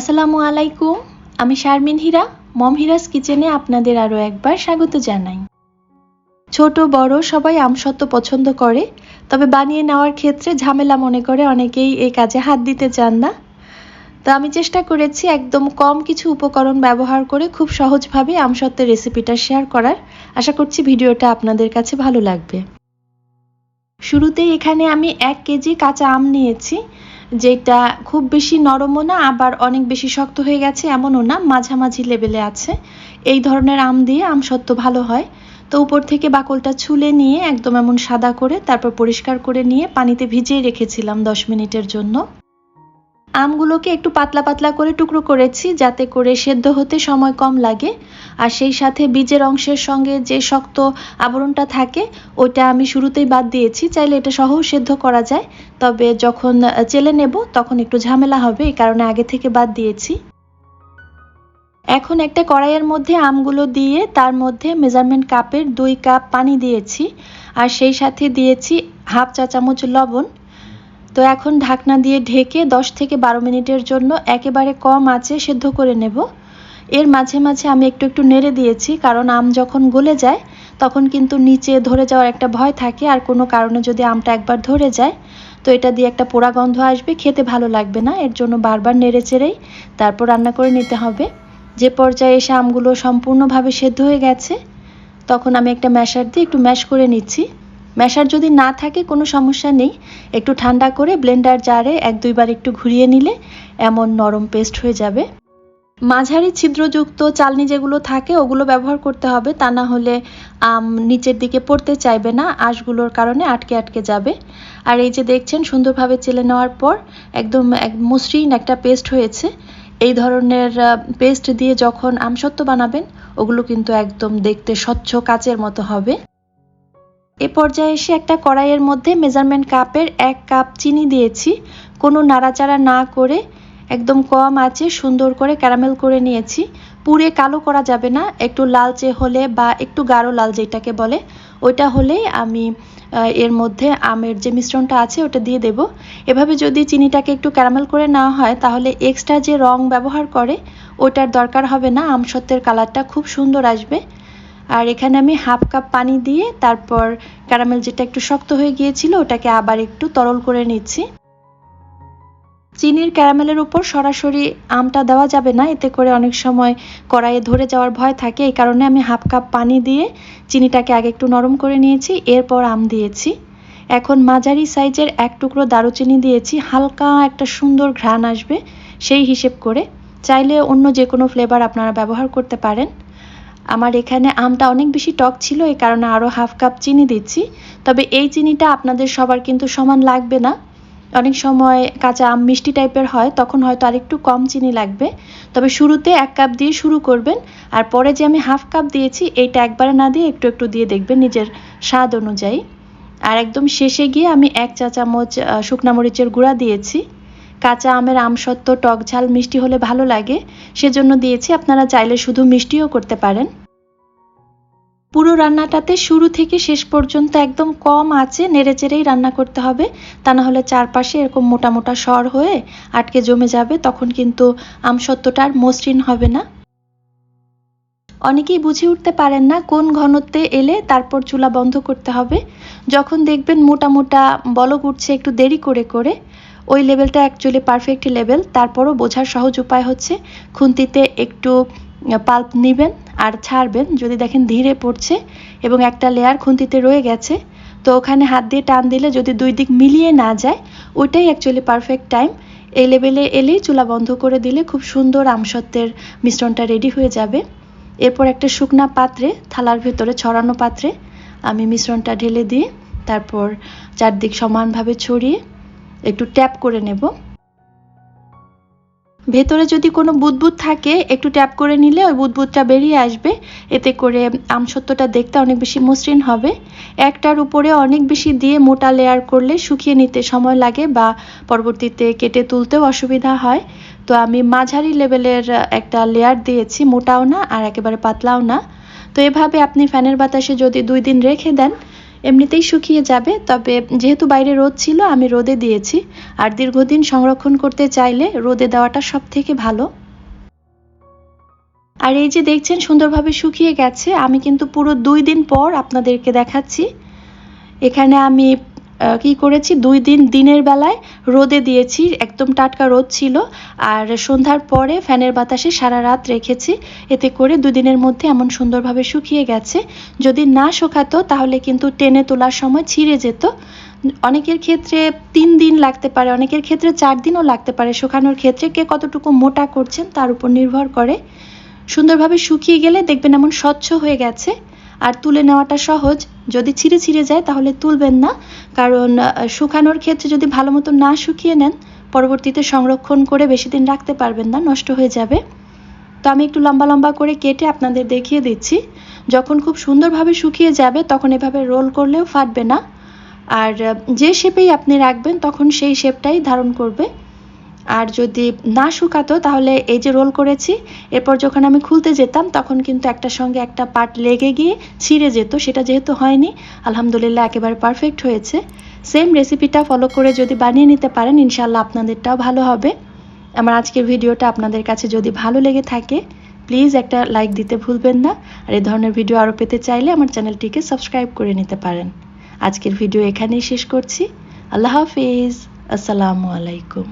আসসালামু আলাইকুম, আমি শারমিন হীরা, মম হিরাস কিচেনে আপনাদের আরও একবার স্বাগত জানাই। ছোট, বড়, সবাই আমসত্ত্ব পছন্দ করে, তবে বানিয়ে নেওয়ার ক্ষেত্রে ঝামেলা মনে করে অনেকেই এই কাজে হাত দিতে চান না। তো আমি চেষ্টা করেছি একদম কম কিছু উপকরণ ব্যবহার করে খুব সহজভাবে আমসত্ত্বের রেসিপিটা শেয়ার করার। আশা করছি ভিডিওটা আপনাদের কাছে ভালো লাগবে। শুরুতেই এখানে আমি এক কেজি কাঁচা আম নিয়েছি। যেটা খুব বেশি নরমও না, আবার অনেক বেশি শক্ত হয়ে গেছে, এমনও না, মাঝামাঝি লেভেলে আছে। এই ধরনের আম দিয়ে আম সত্য ভালো হয়। তো উপর থেকে বাকলটা ছুলে নিয়ে একদম এমন সাদা করে, তারপর পরিষ্কার করে নিয়ে পানিতে ভিজিয়ে রেখেছিলাম দশ মিনিটের জন্য। আমগুলোকে একটু পাতলা পাতলা করে টুকরো করেছি, যাতে করে সেদ্ধ হতে সময় কম লাগে। আর সেই সাথে বীজের অংশের সঙ্গে যে শক্ত আবরণটা থাকে ওটা আমি শুরুতেই বাদ দিয়েছি। চাইলে এটা সহ সেদ্ধ করা যায়। তবে যখন চেলে নেব, তখন একটু ঝামেলা হবে, এই কারণে আগে থেকে বাদ দিয়েছি। এখন একটা কড়াইয়ের মধ্যে আমগুলো দিয়ে তার মধ্যে মেজারমেন্ট কাপের দুই কাপ পানি দিয়েছি। আর সেই সাথে দিয়েছি হাফ চা চামচ লবণ। তো এখন ঢাকনা দিয়ে ঢেকে 10 থেকে বারো মিনিটের জন্য একেবারে কম আঁচে সেদ্ধ করে নেব। এর মাঝে মাঝে আমি একটু একটু নেড়ে দিয়েছি, কারণ আম যখন গলে যায়, তখন কিন্তু নিচে ধরে যাওয়ার একটা ভয় থাকে, আর কোনো কারণে যদি আমটা একবার ধরে যায়, তো এটা দিয়ে একটা পোড়া গন্ধ আসবে, খেতে ভালো লাগবে না, এর জন্য বারবার নেড়ে চেড়েই তারপর রান্না করে নিতে হবে। যে পর্যায়ে এসে আমগুলো সম্পূর্ণভাবে সেদ্ধ হয়ে গেছে, তখন আমি একটা ম্যাশার দিয়ে একটু ম্যাশ করে নিচ্ছি। ম্যাশার যদি না থাকে, কোনো সমস্যা নেই। একটু ঠান্ডা করে ব্লেন্ডার জারে এক দুইবার একটু ঘুরিয়ে নিলে এমন নরম পেস্ট হয়ে যাবে। মাঝারি ছিদ্রযুক্ত চালনি যেগুলো থাকে, ওগুলো ব্যবহার করতে হবে। তা না হলে আম নিচের দিকে পড়তে চাইবে না, আঁশগুলোর কারণে আটকে আটকে যাবে। আর এই যে দেখছেন, সুন্দরভাবে চেলে নেওয়ার পর একদম এক মসৃণ একটা পেস্ট হয়েছে। এই ধরনের পেস্ট দিয়ে যখন আমসত্ত্ব বানাবেন, ওগুলো কিন্তু একদম দেখতে স্বচ্ছ কাচের মতো হবে। এ পর্যায়ে এসে একটা কড়াইয়ের মধ্যে মেজারমেন্ট কাপের এক কাপ চিনি দিয়েছি। কোনো নাড়াচাড়া না করে একদম কম আছে, সুন্দর করে ক্যারামেল করে নিয়েছি। পুরে কালো করা যাবে না, একটু লালচে হলে বা একটু গাঢ় লাল যেটাকে বলে, ওইটা হলেই আমি এর মধ্যে আমের যে মিশ্রণটা আছে ওটা দিয়ে দেব। এভাবে যদি চিনিটাকে একটু ক্যারামেল করে নেওয়া হয়, তাহলে এক্সট্রা যে রং ব্যবহার করে, ওটার দরকার হবে না আমসত্ত্বের কালারটা খুব সুন্দর আসবে। আর এখানে আমি হাফ কাপ পানি দিয়ে তারপর ক্যারামেল যেটা একটু শক্ত হয়ে গিয়েছিল, ওটাকে আবার একটু তরল করে নিচ্ছি। চিনির ক্যারামেলের উপর সরাসরি আমটা দেওয়া যাবে না, এতে করে অনেক সময় কড়াইয়ে ধরে যাওয়ার ভয় থাকে। এই কারণে আমি হাফ কাপ পানি দিয়ে চিনিটাকে আগে একটু নরম করে নিয়েছি, এরপর আম দিয়েছি। এখন মাঝারি সাইজের এক টুকরো দারুচিনি দিয়েছি, হালকা একটা সুন্দর ঘ্রাণ আসবে সেই হিসেব করে। চাইলে অন্য যে কোনো ফ্লেভার আপনারা ব্যবহার করতে পারেন। আমার এখানে আমটা অনেক বেশি টক ছিল এই কারণে আরও হাফ কাপ চিনি দিচ্ছি। তবে এই চিনিটা আপনাদের সবার কিন্তু সমান লাগবে না। অনেক সময় কাঁচা আম মিষ্টি টাইপের হয়, তখন হয়তো আরেকটু কম চিনি লাগবে। তবে শুরুতে এক কাপ দিয়ে শুরু করবেন, আর পরে যে আমি হাফ কাপ দিয়েছি, এইটা একবারে না দিয়ে একটু একটু দিয়ে দেখবেন নিজের স্বাদ অনুযায়ী। আর একদম শেষে গিয়ে আমি এক চা চামচ শুকনা মরিচের গুঁড়া দিয়েছি। কাঁচা আমের আমসত্ত্ব, টক ঝাল, মিষ্টি হলে ভালো লাগে। সেজন্য দিয়েছি, আপনারা চাইলে শুধু মিষ্টিও করতে পারেন। পুরো রান্নাটাতে শুরু থেকে শেষ পর্যন্ত একদম কম আছে নেড়ে চেড়েই রান্না করতে হবে। তা না হলে চারপাশে এরকম মোটা মোটা সর হয়ে আটকে জমে যাবে, তখন কিন্তু আমসত্ত্বটা আর মসৃণ হবে না। অনেকেই বুঝে উঠতে পারেন না কোন ঘনত্বে এলে তারপর চুলা বন্ধ করতে হবে। যখন দেখবেন মোটা মোটা বলক উঠছে, একটু দেরি করে করে ওই লেভেলটা অ্যাকচুয়ালি পারফেক্ট লেভেল। তারপরও বোঝার সহজ উপায় হচ্ছে খুন্তিতে একটু পাল্প নেবেন আর ছাড়বেন। যদি দেখেন ধীরে পড়ছে এবং একটা লেয়ার খুন্তিতে রয়ে গেছে, তো ওখানে হাত দিয়ে টান দিলে যদি দুই দিক মিলিয়ে না যায়, ওইটাই অ্যাকচুয়ালি পারফেক্ট টাইম এই লেভেলে এলেই চুলা বন্ধ করে দিলে খুব সুন্দর আমসত্ত্বের মিশ্রণটা রেডি হয়ে যাবে। এরপর একটা শুকনা পাত্রে, থালার ভেতরে ছড়ানো পাত্রে আমি মিশ্রণটা ঢেলে দিয়ে তারপর চারদিক সমানভাবে ছড়িয়ে একটু ট্যাপ করে নেব। ভেতরে যদি কোনো বুদবুদ থাকে, একটু ট্যাপ করে নিলে ওই বুদবুদটা বেরিয়ে আসবে। এতে করে আমসত্ত্বটা দেখতে অনেক বেশি মসৃণ হবে। একটার উপরে অনেক বেশি দিয়ে মোটা লেয়ার করলে শুকিয়ে নিতে সময় লাগে বা পরবর্তীতে কেটে তুলতেও অসুবিধা হয়। তো আমি মাঝারি লেভেলের একটা লেয়ার দিয়েছি, মোটাও না আর একেবারে পাতলাও না। তো এভাবে আপনি ফ্যানের বাতাসে যদি দুই দিন রেখে দেন এমনিতেই শুকিয়ে যাবে, তবে যেহেতু বাইরে রোদ ছিল, আমি রোদে দিয়েছি। আর দীর্ঘদিন সংরক্ষণ করতে চাইলে রোদে দেওয়াটা সব থেকে ভালো। আর এই যে দেখছেন, সুন্দরভাবে শুকিয়ে গেছে। আমি কিন্তু পুরো দুই দিন পর আপনাদেরকে দেখাচ্ছি। এখানে আমি কি করেছি? দুই দিন দিনের বেলায় রোদে দিয়েছি, একদম টাটকা রোদ ছিল। আর সন্ধ্যার পরে ফ্যানের বাতাসে সারা রাত রেখেছি। এতে করে দুদিনের মধ্যে এমন সুন্দরভাবে শুকিয়ে গেছে। যদি না শুকাতো, তাহলে কিন্তু টেনে তোলার সময় ছিঁড়ে যেত। অনেকের ক্ষেত্রে তিন দিন লাগতে পারে, অনেকের ক্ষেত্রে চার দিনও লাগতে পারে। শুকানোর ক্ষেত্রে কে কতটুকু মোটা করছেন, তার উপর নির্ভর করে। সুন্দরভাবে শুকিয়ে গেলে দেখবেন এমন স্বচ্ছ হয়ে গেছে। আর তুলে নেওয়াটা সহজ। যদি ছিঁড়ে ছিঁড়ে যায়, তাহলে তুলবেন না। কারণ শুকানোর ক্ষেত্রে যদি ভালো মতো না শুকিয়ে নেন, পরবর্তীতে সংরক্ষণ করে বেশি দিন রাখতে পারবেন না, নষ্ট হয়ে যাবে। তো আমি একটু লম্বা লম্বা করে কেটে আপনাদের দেখিয়ে দিচ্ছি। যখন খুব সুন্দরভাবে শুকিয়ে যাবে, তখন এভাবে রোল করলেও ফাটবে না। আর, যে শেপেই আপনি রাখবেন, তখন সেই শেপটাই ধারণ করবে। আর যদি না শুকাতো, তাহলে এই যে রোল করেছি, এরপর যখন আমি খুলতে যেতাম, তখন কিন্তু একটার সঙ্গে একটা পার্ট লেগে গিয়ে ছিঁড়ে যেত, সেটা যেহেতু হয়নি। আলহামদুলিল্লাহ একেবারে পারফেক্ট হয়েছে। সেম রেসিপিটা ফলো করে যদি বানিয়ে নিতে পারেন ইনশাল্লাহ আপনাদেরটাও ভালো হবে। আমার আজকের ভিডিওটা আপনাদের কাছে যদি ভালো লেগে থাকে প্লিজ একটা লাইক দিতে ভুলবেন না। আর এই ধরনের ভিডিও আরও পেতে চাইলে আমার চ্যানেলটিকে সাবস্ক্রাইব করে নিতে পারেন। আজকের ভিডিও এখানেই শেষ করছি। আল্লাহ হাফিজ। আসসালামু আলাইকুম।